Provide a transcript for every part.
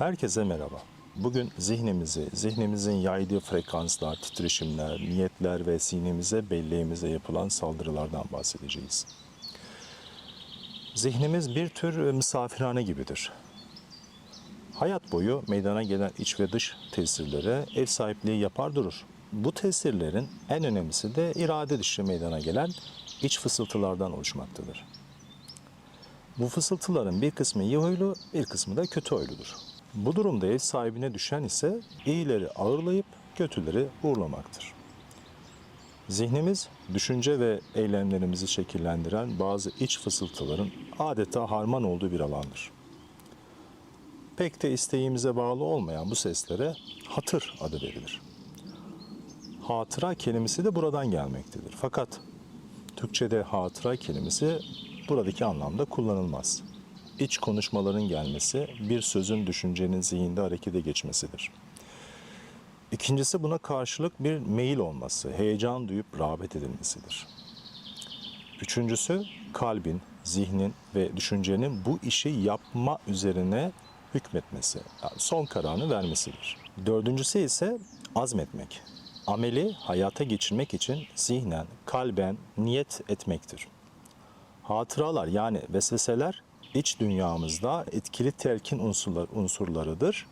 Herkese merhaba. Bugün zihnimizi, zihnimizin yaydığı frekanslar, titreşimler, niyetler ve zihnimize, belleğimize yapılan saldırılardan bahsedeceğiz. Zihnimiz bir tür misafirhane gibidir. Hayat boyu meydana gelen iç ve dış tesirlere ev sahipliği yapar durur. Bu tesirlerin en önemlisi de irade dışı meydana gelen iç fısıltılardan oluşmaktadır. Bu fısıltıların bir kısmı iyi huylu, bir kısmı da kötü huyludur. Bu durumda ev sahibine düşen ise iyileri ağırlayıp kötüleri uğurlamaktır. Zihnimiz, düşünce ve eylemlerimizi şekillendiren bazı iç fısıltıların adeta harman olduğu bir alandır. Pek de isteğimize bağlı olmayan bu seslere hatır adı verilir. Hatıra kelimesi de buradan gelmektedir. Fakat Türkçe'de hatıra kelimesi buradaki anlamda kullanılmaz. İç konuşmaların gelmesi, bir sözün düşüncenin zihinde harekete geçmesidir. İkincisi buna karşılık bir meyil olması, heyecan duyup rağbet edilmesidir. Üçüncüsü kalbin, zihnin ve düşüncenin bu işi yapma üzerine hükmetmesi, yani son kararını vermesidir. Dördüncüsü ise azmetmek. Ameli hayata geçirmek için zihnen, kalben niyet etmektir. Hatıralar yani vesveseler iç dünyamızda etkili telkin unsurlar, unsurlarıdır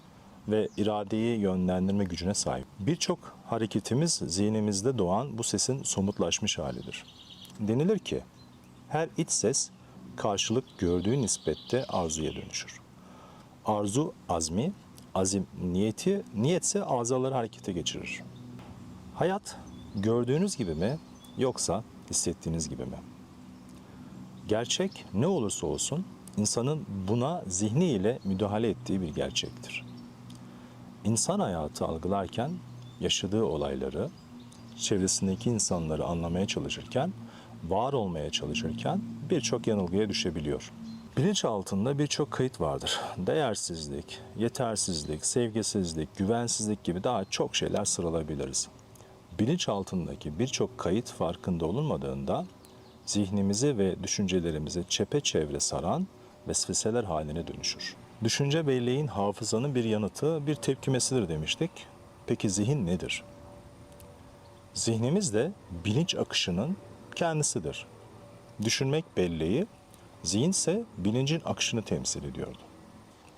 ve iradeyi yönlendirme gücüne sahip. Birçok hareketimiz zihnimizde doğan bu sesin somutlaşmış halidir. Denilir ki her iç ses karşılık gördüğü nispette arzuya dönüşür. Arzu azmi, azim niyeti, niyetse azaları harekete geçirir. Hayat gördüğünüz gibi mi yoksa hissettiğiniz gibi mi? Gerçek ne olursa olsun insanın buna zihniyle müdahale ettiği bir gerçektir. İnsan hayatı algılarken yaşadığı olayları, çevresindeki insanları anlamaya çalışırken, var olmaya çalışırken birçok yanılgıya düşebiliyor. Bilinç altında birçok kayıt vardır. Değersizlik, yetersizlik, sevgisizlik, güvensizlik gibi daha çok şeyler sıralayabiliriz. Bilinç altındaki birçok kayıt farkında olunmadığında zihnimizi ve düşüncelerimizi çepeçevre saran vesveseler haline dönüşür. Düşünce belleğin hafızanın bir yanıtı, bir tepkimesidir demiştik. Peki zihin nedir? Zihnimiz de bilinç akışının kendisidir. Düşünmek belleği, zihinse bilincin akışını temsil ediyordu.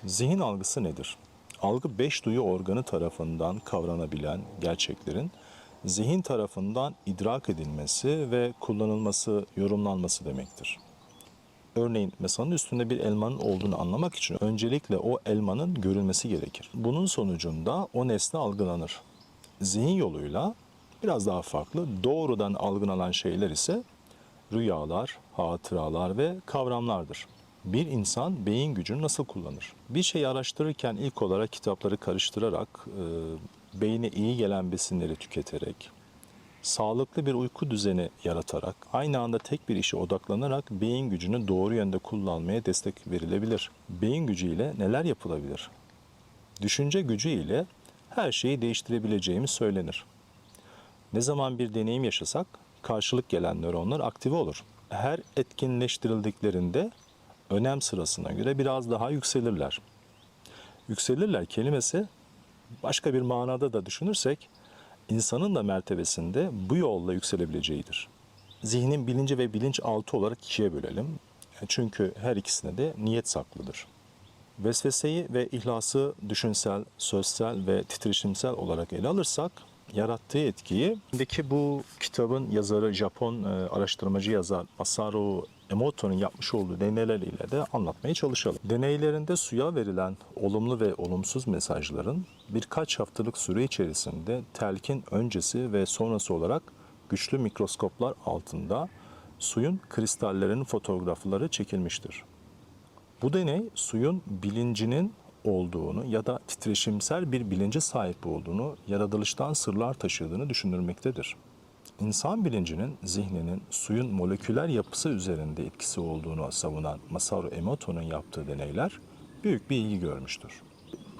Zihin algısı nedir? Algı beş duyu organı tarafından kavranabilen gerçeklerin zihin tarafından idrak edilmesi ve kullanılması, yorumlanması demektir. Örneğin masanın üstünde bir elmanın olduğunu anlamak için öncelikle o elmanın görülmesi gerekir. Bunun sonucunda o nesne algılanır. Zihin yoluyla biraz daha farklı doğrudan algılanan şeyler ise rüyalar, hatıralar ve kavramlardır. Bir insan beyin gücünü nasıl kullanır? Bir şeyi araştırırken ilk olarak kitapları karıştırarak, e, beyine iyi gelen besinleri tüketerek, sağlıklı bir uyku düzeni yaratarak, aynı anda tek bir işe odaklanarak beyin gücünü doğru yönde kullanmaya destek verilebilir. Beyin gücüyle neler yapılabilir? Düşünce gücü ile her şeyi değiştirebileceğimiz söylenir. Ne zaman bir deneyim yaşasak karşılık gelen nöronlar aktive olur. Her etkinleştirildiklerinde önem sırasına göre biraz daha yükselirler. Yükselirler kelimesi başka bir manada da düşünürsek insanın da mertebesinde bu yolla yükselebileceğidir. Zihnin bilinci ve bilinç altı olarak ikiye bölelim. Çünkü her ikisine de niyet saklıdır. Vesveseyi ve ihlası düşünsel, sözsel ve titreşimsel olarak ele alırsak yarattığı etkiyi Şimdiki bu kitabın yazarı Japon e, araştırmacı yazar Masaru Emoto'nun yapmış olduğu deneyler ile de anlatmaya çalışalım. Deneylerinde suya verilen olumlu ve olumsuz mesajların birkaç haftalık süre içerisinde telkin öncesi ve sonrası olarak güçlü mikroskoplar altında suyun kristallerinin fotoğrafları çekilmiştir. Bu deney suyun bilincinin olduğunu ya da titreşimsel bir bilince sahip olduğunu, yaratılıştan sırlar taşıdığını düşünülmektedir. İnsan bilincinin zihninin suyun moleküler yapısı üzerinde etkisi olduğunu savunan Masaru Emoto'nun yaptığı deneyler büyük bir ilgi görmüştür.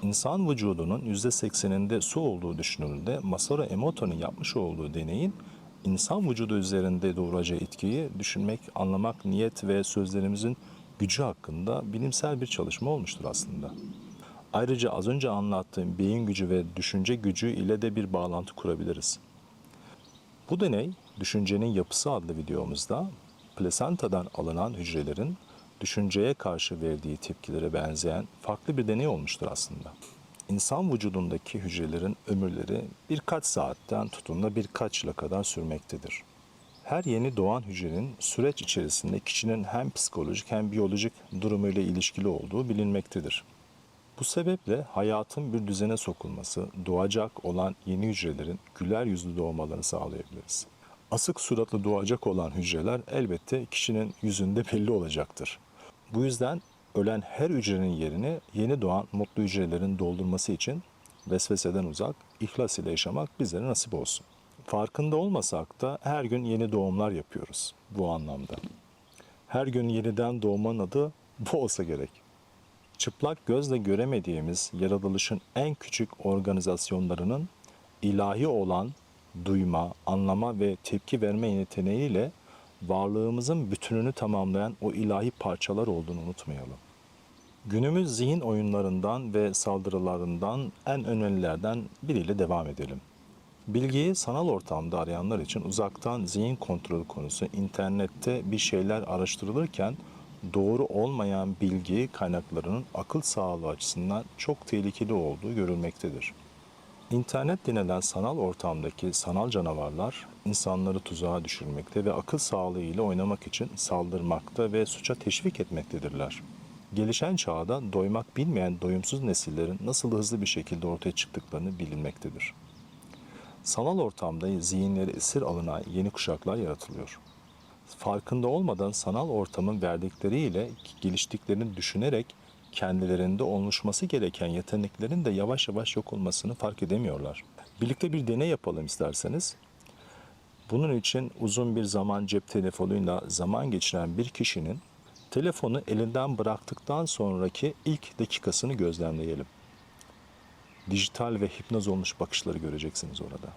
İnsan vücudunun %80'inde su olduğu düşünüldüğünde Masaru Emoto'nun yapmış olduğu deneyin insan vücudu üzerinde doğuracağı etkiyi düşünmek, anlamak, niyet ve sözlerimizin gücü hakkında bilimsel bir çalışma olmuştur aslında. Ayrıca az önce anlattığım beyin gücü ve düşünce gücü ile de bir bağlantı kurabiliriz. Bu deney Düşüncenin Yapısı adlı videomuzda plasentadan alınan hücrelerin düşünceye karşı verdiği tepkilere benzeyen farklı bir deney olmuştur aslında. İnsan vücudundaki hücrelerin ömürleri birkaç saatten tutun da birkaç yıla kadar sürmektedir. Her yeni doğan hücrenin süreç içerisinde kişinin hem psikolojik hem biyolojik durumuyla ilişkili olduğu bilinmektedir. Bu sebeple hayatın bir düzene sokulması, doğacak olan yeni hücrelerin güler yüzlü doğmalarını sağlayabiliriz. Asık suratlı doğacak olan hücreler elbette kişinin yüzünde belli olacaktır. Bu yüzden ölen her hücrenin yerini yeni doğan mutlu hücrelerin doldurması için vesveseden uzak, ihlas ile yaşamak bizlere nasip olsun. Farkında olmasak da her gün yeni doğumlar yapıyoruz bu anlamda. Her gün yeniden doğmanın adı bu olsa gerek. Çıplak gözle göremediğimiz yaratılışın en küçük organizasyonlarının ilahi olan duyma, anlama ve tepki verme yeteneğiyle varlığımızın bütününü tamamlayan o ilahi parçalar olduğunu unutmayalım. Günümüz zihin oyunlarından ve saldırılarından en önemlilerden biriyle devam edelim. Bilgiyi sanal ortamda arayanlar için uzaktan zihin kontrolü konusu internette bir şeyler araştırılırken doğru olmayan bilgi kaynaklarının akıl sağlığı açısından çok tehlikeli olduğu görülmektedir. İnternet denilen sanal ortamdaki sanal canavarlar insanları tuzağa düşürmekte ve akıl sağlığı ile oynamak için saldırmakta ve suça teşvik etmektedirler. Gelişen çağda doymak bilmeyen doyumsuz nesillerin nasıl hızlı bir şekilde ortaya çıktıklarını bilinmektedir. Sanal ortamda zihinleri esir alınan yeni kuşaklar yaratılıyor. Farkında olmadan sanal ortamın verdikleriyle geliştiklerini düşünerek kendilerinde oluşması gereken yeteneklerin de yavaş yavaş yok olmasını fark edemiyorlar. Birlikte bir deney yapalım isterseniz. Bunun için uzun bir zaman cep telefonuyla zaman geçiren bir kişinin telefonu elinden bıraktıktan sonraki ilk dakikasını gözlemleyelim. Dijital ve hipnoz olmuş bakışları göreceksiniz orada.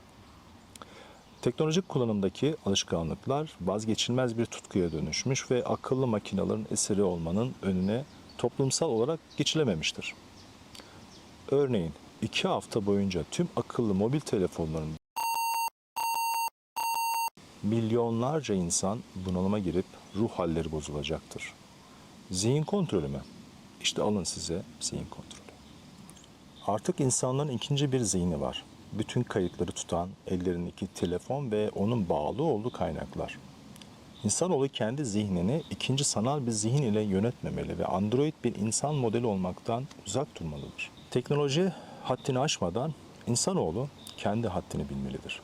Teknolojik kullanımdaki alışkanlıklar vazgeçilmez bir tutkuya dönüşmüş ve akıllı makinelerin eseri olmanın önüne toplumsal olarak geçilememiştir. Örneğin iki hafta boyunca tüm akıllı mobil telefonların milyonlarca insan bunalıma girip ruh halleri bozulacaktır. Zihin kontrolü mü? İşte alın size zihin kontrolü. Artık insanların ikinci bir zihni var. Bütün kayıtları tutan ellerindeki telefon ve onun bağlı olduğu kaynaklar. İnsanoğlu kendi zihnini ikinci sanal bir zihin ile yönetmemeli ve android bir insan modeli olmaktan uzak durmalıdır. Teknoloji haddini aşmadan insanoğlu kendi haddini bilmelidir.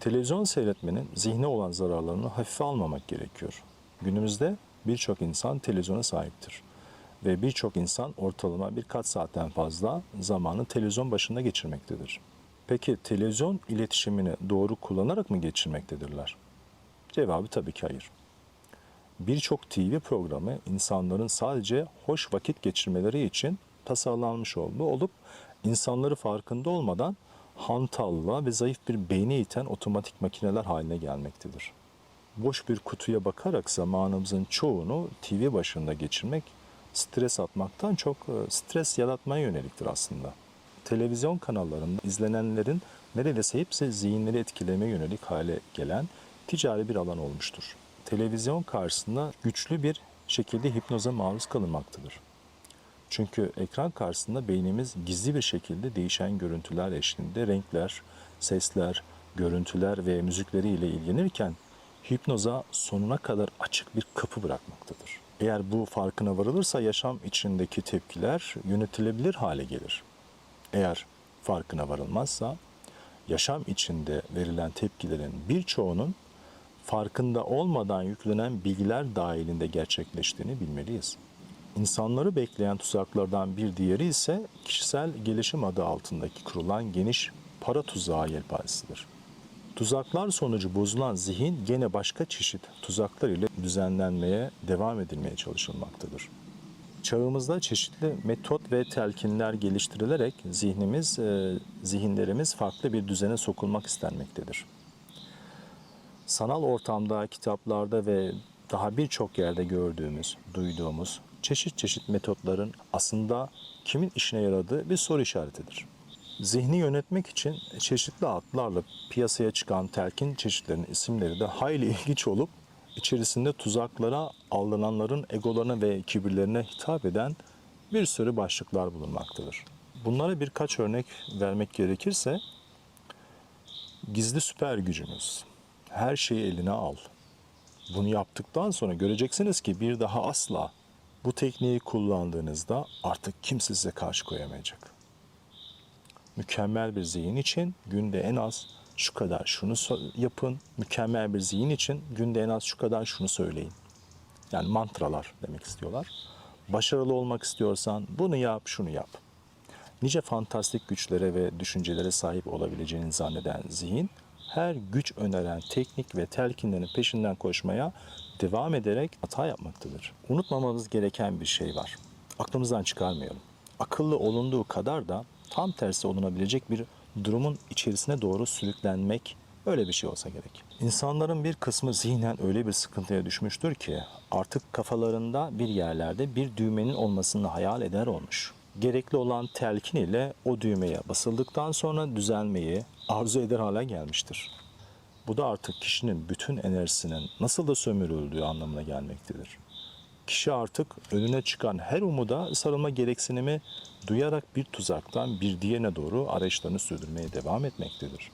Televizyon seyretmenin zihne olan zararlarını hafife almamak gerekiyor. Günümüzde birçok insan televizyona sahiptir ve birçok insan ortalama birkaç saatten fazla zamanı televizyon başında geçirmektedir. Peki televizyon iletişimini doğru kullanarak mı geçirmektedirler? Cevabı tabii ki hayır. Birçok TV programı insanların sadece hoş vakit geçirmeleri için tasarlanmış olduğu olup insanları farkında olmadan hantallığa ve zayıf bir beyni iten otomatik makineler haline gelmektedir. Boş bir kutuya bakarak zamanımızın çoğunu TV başında geçirmek stres atmaktan çok e, stres yaratmaya yöneliktir aslında. Televizyon kanallarında izlenenlerin neredeyse hepsi zihinleri etkilemeye yönelik hale gelen ticari bir alan olmuştur. Televizyon karşısında güçlü bir şekilde hipnoza maruz kalınmaktadır. Çünkü ekran karşısında beynimiz gizli bir şekilde değişen görüntüler eşliğinde renkler, sesler, görüntüler ve müzikleriyle ilgilenirken hipnoza sonuna kadar açık bir kapı bırakmaktadır. Eğer bu farkına varılırsa yaşam içindeki tepkiler yönetilebilir hale gelir. Eğer farkına varılmazsa yaşam içinde verilen tepkilerin birçoğunun farkında olmadan yüklenen bilgiler dahilinde gerçekleştiğini bilmeliyiz. İnsanları bekleyen tuzaklardan bir diğeri ise kişisel gelişim adı altındaki kurulan geniş para tuzağı yelpazesidir. Tuzaklar sonucu bozulan zihin gene başka çeşit tuzaklar ile düzenlenmeye, devam edilmeye çalışılmaktadır. Çağımızda çeşitli metot ve telkinler geliştirilerek zihnimiz, e, zihinlerimiz farklı bir düzene sokulmak istenmektedir. Sanal ortamda, kitaplarda ve daha birçok yerde gördüğümüz, duyduğumuz çeşit çeşit metotların aslında kimin işine yaradığı bir soru işaretidir. Zihni yönetmek için çeşitli adlarla piyasaya çıkan telkin çeşitlerinin isimleri de hayli ilginç olup içerisinde tuzaklara aldananların egolarına ve kibirlerine hitap eden bir sürü başlıklar bulunmaktadır. Bunlara birkaç örnek vermek gerekirse gizli süper gücünüz. Her şeyi eline al. Bunu yaptıktan sonra göreceksiniz ki bir daha asla bu tekniği kullandığınızda artık kimse size karşı koyamayacak. Mükemmel bir zihin için günde en az şu kadar şunu yapın. Mükemmel bir zihin için günde en az şu kadar şunu söyleyin. Yani mantralar demek istiyorlar. Başarılı olmak istiyorsan bunu yap, şunu yap. Nice fantastik güçlere ve düşüncelere sahip olabileceğini zanneden zihin, her güç öneren teknik ve telkinlerin peşinden koşmaya devam ederek hata yapmaktadır. Unutmamamız gereken bir şey var. Aklımızdan çıkarmayalım. Akıllı olunduğu kadar da tam tersi olunabilecek bir durumun içerisine doğru sürüklenmek öyle bir şey olsa gerek. İnsanların bir kısmı zihnen öyle bir sıkıntıya düşmüştür ki artık kafalarında bir yerlerde bir düğmenin olmasını hayal eder olmuş. Gerekli olan telkin ile o düğmeye basıldıktan sonra düzelmeyi arzu eder hale gelmiştir. Bu da artık kişinin bütün enerjisinin nasıl da sömürüldüğü anlamına gelmektedir. Kişi artık önüne çıkan her umuda sarılma gereksinimi duyarak bir tuzaktan bir diğerine doğru arayışlarını sürdürmeye devam etmektedir.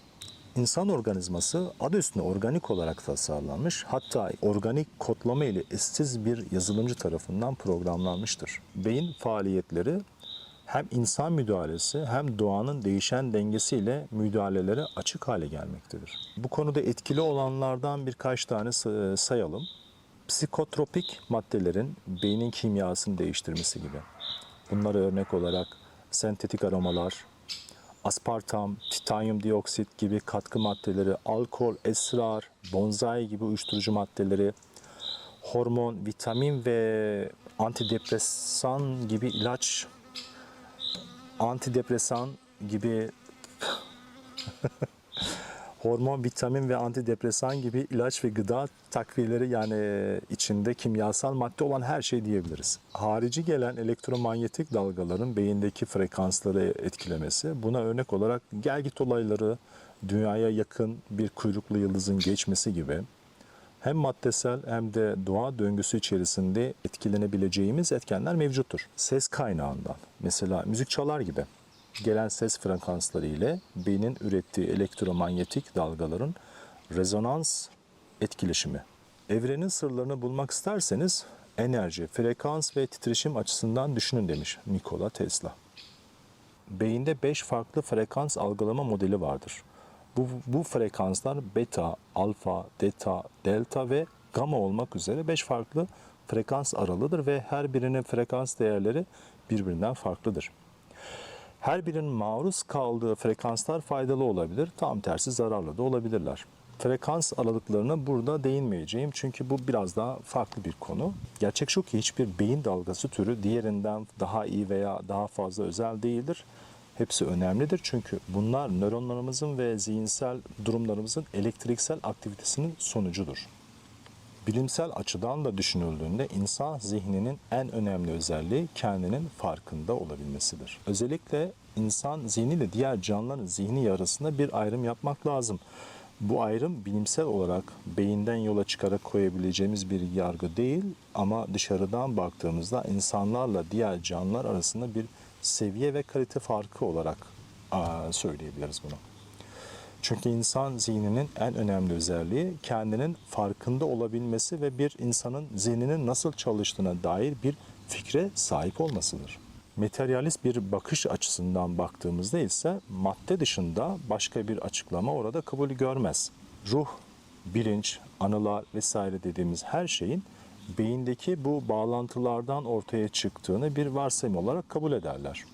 İnsan organizması adı üstünde organik olarak tasarlanmış hatta organik kodlama ile eşsiz bir yazılımcı tarafından programlanmıştır. Beyin faaliyetleri hem insan müdahalesi hem doğanın değişen dengesiyle müdahalelere açık hale gelmektedir. Bu konuda etkili olanlardan birkaç tane say- sayalım. Psikotropik maddelerin beynin kimyasını değiştirmesi gibi. Bunlara örnek olarak sentetik aromalar, aspartam, titanyum dioksit gibi katkı maddeleri, alkol, esrar, bonsai gibi uyuşturucu maddeleri, hormon, vitamin ve antidepresan gibi ilaç, antidepresan gibi hormon, vitamin ve antidepresan gibi ilaç ve gıda takviyeleri yani içinde kimyasal madde olan her şey diyebiliriz. Harici gelen elektromanyetik dalgaların beyindeki frekansları etkilemesi buna örnek olarak gelgit olayları, dünyaya yakın bir kuyruklu yıldızın geçmesi gibi hem maddesel hem de doğa döngüsü içerisinde etkilenebileceğimiz etkenler mevcuttur. Ses kaynağından mesela müzik çalar gibi gelen ses frekansları ile beynin ürettiği elektromanyetik dalgaların rezonans etkileşimi. Evrenin sırlarını bulmak isterseniz enerji, frekans ve titreşim açısından düşünün demiş Nikola Tesla. Beyinde 5 farklı frekans algılama modeli vardır. Bu, bu frekanslar beta, alfa, deta, delta ve gamma olmak üzere 5 farklı frekans aralığıdır ve her birinin frekans değerleri birbirinden farklıdır. Her birinin maruz kaldığı frekanslar faydalı olabilir, tam tersi zararlı da olabilirler. Frekans aralıklarına burada değinmeyeceğim çünkü bu biraz daha farklı bir konu. Gerçek şu ki hiçbir beyin dalgası türü diğerinden daha iyi veya daha fazla özel değildir. Hepsi önemlidir çünkü bunlar nöronlarımızın ve zihinsel durumlarımızın elektriksel aktivitesinin sonucudur. Bilimsel açıdan da düşünüldüğünde insan zihninin en önemli özelliği kendinin farkında olabilmesidir. Özellikle insan zihniyle diğer canlıların zihni arasında bir ayrım yapmak lazım. Bu ayrım bilimsel olarak beyinden yola çıkarak koyabileceğimiz bir yargı değil ama dışarıdan baktığımızda insanlarla diğer canlılar arasında bir seviye ve kalite farkı olarak söyleyebiliriz bunu. Çünkü insan zihninin en önemli özelliği kendinin farkında olabilmesi ve bir insanın zihninin nasıl çalıştığına dair bir fikre sahip olmasıdır. Materyalist bir bakış açısından baktığımızda ise madde dışında başka bir açıklama orada kabul görmez. Ruh, bilinç, anılar vesaire dediğimiz her şeyin beyindeki bu bağlantılardan ortaya çıktığını bir varsayım olarak kabul ederler.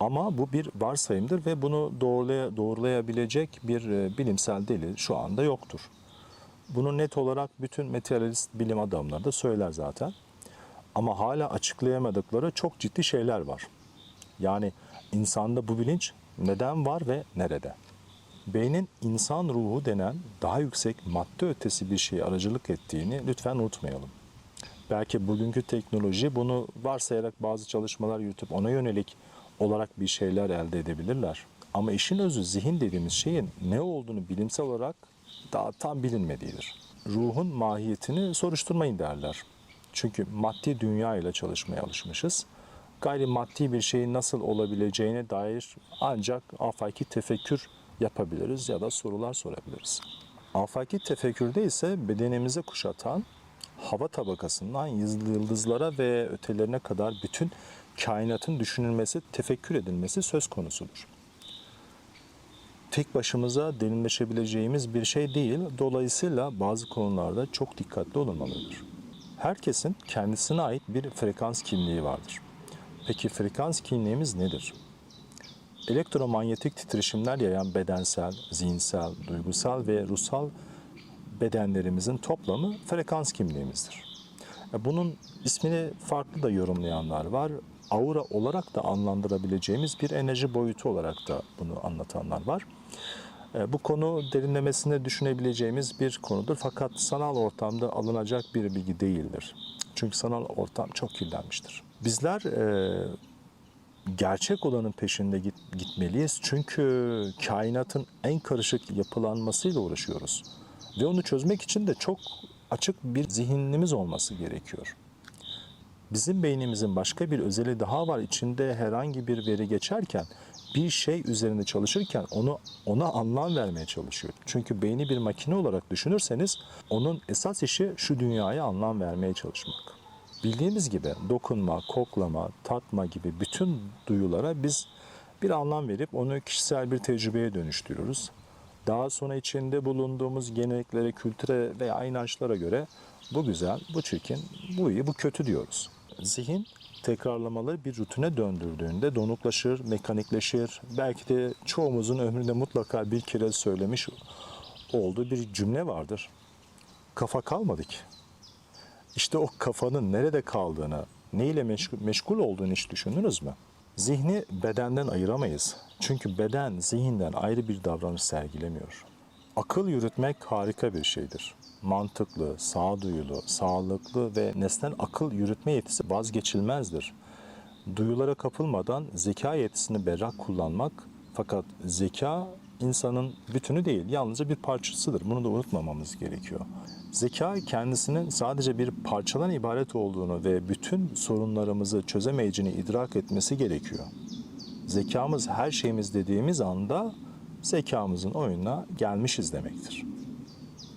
Ama bu bir varsayımdır ve bunu doğrulaya, doğrulayabilecek bir e, bilimsel delil şu anda yoktur. Bunu net olarak bütün materyalist bilim adamları da söyler zaten. Ama hala açıklayamadıkları çok ciddi şeyler var. Yani insanda bu bilinç neden var ve nerede? Beynin insan ruhu denen daha yüksek madde ötesi bir şeye aracılık ettiğini lütfen unutmayalım. Belki bugünkü teknoloji bunu varsayarak bazı çalışmalar yürütüp ona yönelik olarak bir şeyler elde edebilirler. Ama işin özü zihin dediğimiz şeyin ne olduğunu bilimsel olarak daha tam bilinmediğidir. Ruhun mahiyetini soruşturmayın derler. Çünkü maddi dünya ile çalışmaya alışmışız. Gayrimaddi bir şeyin nasıl olabileceğine dair ancak afaki tefekkür yapabiliriz ya da sorular sorabiliriz. Afaki tefekkürde ise bedenimizi kuşatan hava tabakasından yıldızlara ve ötelerine kadar bütün kainatın düşünülmesi, tefekkür edilmesi söz konusudur. Tek başımıza derinleşebileceğimiz bir şey değil, dolayısıyla bazı konularda çok dikkatli olunmalıdır. Herkesin kendisine ait bir frekans kimliği vardır. Peki frekans kimliğimiz nedir? Elektromanyetik titreşimler yayan bedensel, zihinsel, duygusal ve ruhsal bedenlerimizin toplamı frekans kimliğimizdir. E, Bunun ismini farklı da yorumlayanlar var. Aura olarak da anlandırabileceğimiz bir enerji boyutu olarak da bunu anlatanlar var. E, Bu konu derinlemesine düşünebileceğimiz bir konudur. Fakat sanal ortamda alınacak bir bilgi değildir. Çünkü sanal ortam çok kirlenmiştir. Bizler e, gerçek olanın peşinde git- gitmeliyiz. Çünkü kainatın en karışık yapılanmasıyla uğraşıyoruz. Ve onu çözmek için de çok açık bir zihnimiz olması gerekiyor. Bizim beynimizin başka bir özeli daha var. İçinde herhangi bir veri geçerken bir şey üzerinde çalışırken onu ona anlam vermeye çalışıyor. Çünkü beyni bir makine olarak düşünürseniz onun esas işi şu dünyaya anlam vermeye çalışmak. Bildiğimiz gibi dokunma, koklama, tatma gibi bütün duyulara biz bir anlam verip onu kişisel bir tecrübeye dönüştürüyoruz. Daha sonra içinde bulunduğumuz geleneklere, kültüre veya inançlara göre bu güzel, bu çirkin, bu iyi, bu kötü diyoruz. Zihin tekrarlamaları bir rutine döndürdüğünde donuklaşır, mekanikleşir. Belki de çoğumuzun ömründe mutlaka bir kere söylemiş olduğu bir cümle vardır. Kafa kalmadı ki. İşte o kafanın nerede kaldığını, neyle meşgul, olduğunu hiç düşündünüz mü? Zihni bedenden ayıramayız. Çünkü beden zihinden ayrı bir davranış sergilemiyor. Akıl yürütmek harika bir şeydir. Mantıklı, sağduyulu, sağlıklı ve nesnel akıl yürütme yetisi vazgeçilmezdir. Duyulara kapılmadan zeka yetisini berrak kullanmak fakat zeka insanın bütünü değil, yalnızca bir parçasıdır. Bunu da unutmamamız gerekiyor. Zeka kendisinin sadece bir parçadan ibaret olduğunu ve bütün sorunlarımızı çözemeyeceğini idrak etmesi gerekiyor. Zekamız her şeyimiz dediğimiz anda zekamızın oyununa gelmişiz demektir.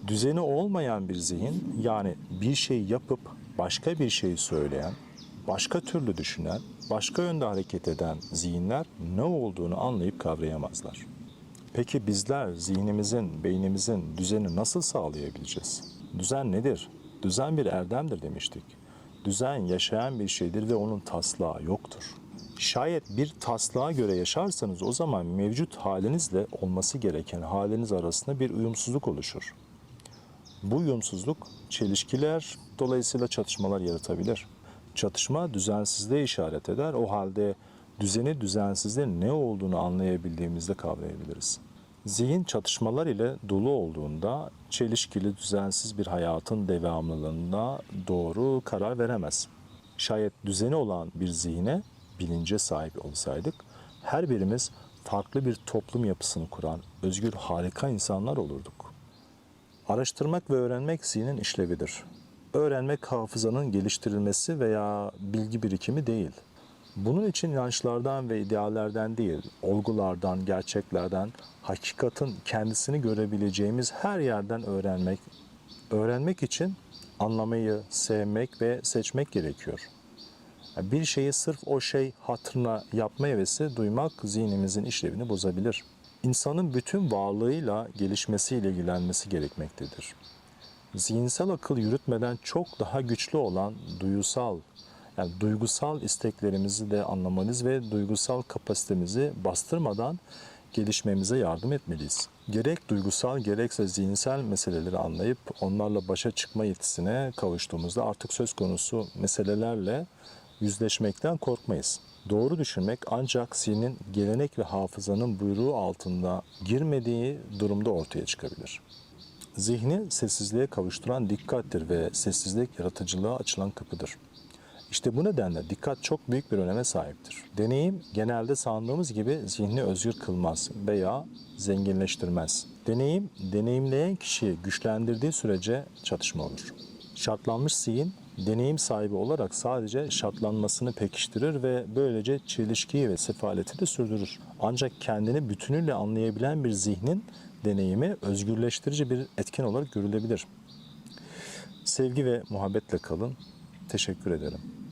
Düzeni olmayan bir zihin yani bir şey yapıp başka bir şey söyleyen, başka türlü düşünen, başka yönde hareket eden zihinler ne olduğunu anlayıp kavrayamazlar. Peki bizler zihnimizin, beynimizin düzeni nasıl sağlayabileceğiz? Düzen nedir? Düzen bir erdemdir demiştik. Düzen yaşayan bir şeydir ve onun taslağı yoktur. Şayet bir taslağa göre yaşarsanız o zaman mevcut halinizle olması gereken haliniz arasında bir uyumsuzluk oluşur. Bu uyumsuzluk çelişkiler dolayısıyla çatışmalar yaratabilir. Çatışma düzensizliğe işaret eder. O halde düzeni düzensizliğin ne olduğunu anlayabildiğimizde kavrayabiliriz. Zihin çatışmalar ile dolu olduğunda çelişkili düzensiz bir hayatın devamlılığına doğru karar veremez. Şayet düzeni olan bir zihne bilince sahip olsaydık her birimiz farklı bir toplum yapısını kuran özgür harika insanlar olurduk. Araştırmak ve öğrenmek zihnin işlevidir. Öğrenmek hafızanın geliştirilmesi veya bilgi birikimi değil. Bunun için inançlardan ve ideallerden değil, olgulardan, gerçeklerden, hakikatin kendisini görebileceğimiz her yerden öğrenmek, öğrenmek için anlamayı, sevmek ve seçmek gerekiyor. Bir şeyi sırf o şey hatırına yapma hevesi duymak zihnimizin işlevini bozabilir. İnsanın bütün varlığıyla gelişmesiyle ilgilenmesi gerekmektedir. Zihinsel akıl yürütmeden çok daha güçlü olan duyusal, yani duygusal isteklerimizi de anlamalıyız ve duygusal kapasitemizi bastırmadan gelişmemize yardım etmeliyiz. Gerek duygusal gerekse zihinsel meseleleri anlayıp onlarla başa çıkma yetisine kavuştuğumuzda artık söz konusu meselelerle yüzleşmekten korkmayız. Doğru düşünmek ancak zihnin gelenek ve hafızanın buyruğu altında girmediği durumda ortaya çıkabilir. zihni sessizliğe kavuşturan dikkattir ve sessizlik yaratıcılığa açılan kapıdır. İşte bu nedenle dikkat çok büyük bir öneme sahiptir. Deneyim genelde sandığımız gibi zihni özgür kılmaz veya zenginleştirmez. Deneyim, deneyimleyen kişiyi güçlendirdiği sürece çatışma olur. Şartlanmış zihin, deneyim sahibi olarak sadece şartlanmasını pekiştirir ve böylece çelişkiyi ve sefaleti de sürdürür. Ancak kendini bütünüyle anlayabilen bir zihnin deneyimi özgürleştirici bir etken olarak görülebilir. Sevgi ve muhabbetle kalın. Teşekkür ederim.